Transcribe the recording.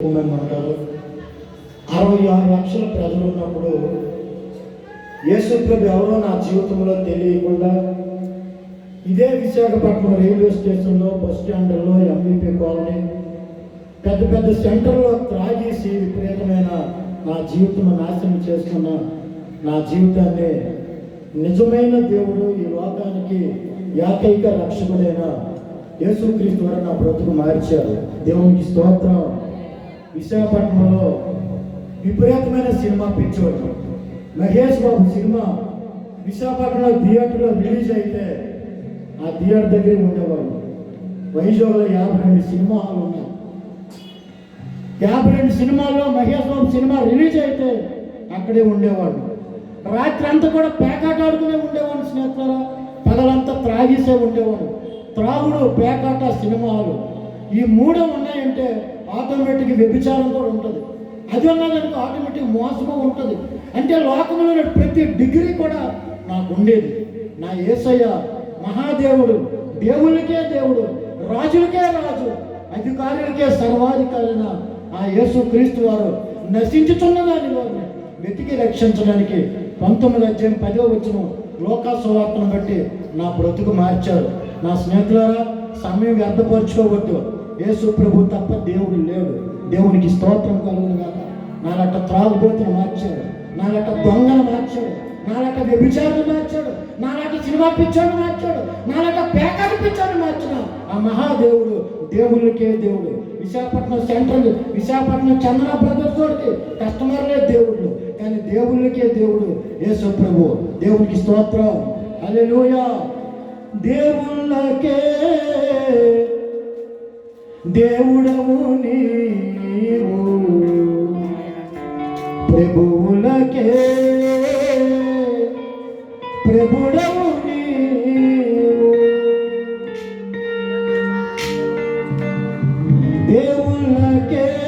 మంది అరవై ఆరు లక్షల ప్రజలు ఉన్నప్పుడు యేసుప్రభు ఎవరో నా జీవితంలో తెలియకుండా ఇదే విశాఖపట్నం రైల్వే స్టేషన్లో బస్ స్టాండ్లో ఎంబీపీ కాలనీ పెద్ద పెద్ద సెంటర్లో త్రాగేసి విపరీతమైన నా జీవితం నాశనం చేసుకున్న నా జీవితాన్ని నిజమైన దేవుడు ఈ లోకానికి ఏకైక రక్షకుడైన యేసుక్రీస్తు ద్వారా నా బ్రతుకు మార్చారు. దేవునికి స్తోత్రం. విశాఖపట్నంలో విపరీతమైన సినిమా పిచ్చోడు మహేష్ బాబు సినిమా విశాఖపట్నంలో థియేటర్లో రిలీజ్ అయితే ఆ థియేటర్ దగ్గర ఉండేవాళ్ళు. వైజాగ్లో యాభై రెండు సినిమా హాల్ ఉన్నాయి. యాభై రెండు సినిమాల్లో మహేష్ బాబు సినిమా రిలీజ్ అయితే అక్కడే ఉండేవాడు రాత్రి అంతా కూడా పేకాట ఆడుకునే ఉండేవాడు స్నేహితులారా. పగలంతా త్రాగేసే ఉండేవాడు త్రాగుడు పేకాట సినిమాలు ఈ మూడు ఉన్నాయంటే ఆటోమేటిక్ వ్యభిచారం కూడా ఉంటుంది. అది ఉన్నదానికి ఆటోమేటిక్ మోసము ఉంటుంది. అంటే లోకంలో ప్రతి డిగ్రీ కూడా నాకు ఉండేది. నా ఏసయ్య మహాదేవుడు దేవునికే దేవుడు రాజులకే రాజు అధికారులకే సర్వాధికారైన ఆ యేసు క్రీస్తు వారు నశించుతున్నదాని వారిని వెతికి రక్షించడానికి పంతొమ్మిది అధ్యాయం పదో వచ్చిన లోకాసువార్తను బట్టి నా బ్రతుకు మార్చారు. నా స్నేహితులారా సమయం వ్యర్థపరచుకోవద్దు. యేసు ప్రభు తప్ప దేవుడు లేడు. దేవునికి స్తోత్రం కలుగును కాక నాలట త్రాగుబోతులు మార్చాడు. నాలట దొంగలు మార్చాడు. నాలట వ్యభిచారులు మార్చాడు. నాలట సినిమా పిచ్చాడు మార్చాడు. నాలట పేకాడు పిచ్చాడు మార్చాడు. ఆ మహాదేవుడు దేవుళ్ళకే దేవుడు. విశాఖపట్నం సెంట్రల్ విశాఖపట్నం చంద్ర బ్రదర్స్ తోటి కస్టమర్లే దేవుళ్ళు. కానీ దేవుళ్ళకే దేవుడు యేసు ప్రభు దేవునికి స్తోత్రం. హల్లెలూయా. దేవుళ్ళకే దేవుడము నీవు. ప్రభువులకే ప్రభుడము నీవు. దేవులకే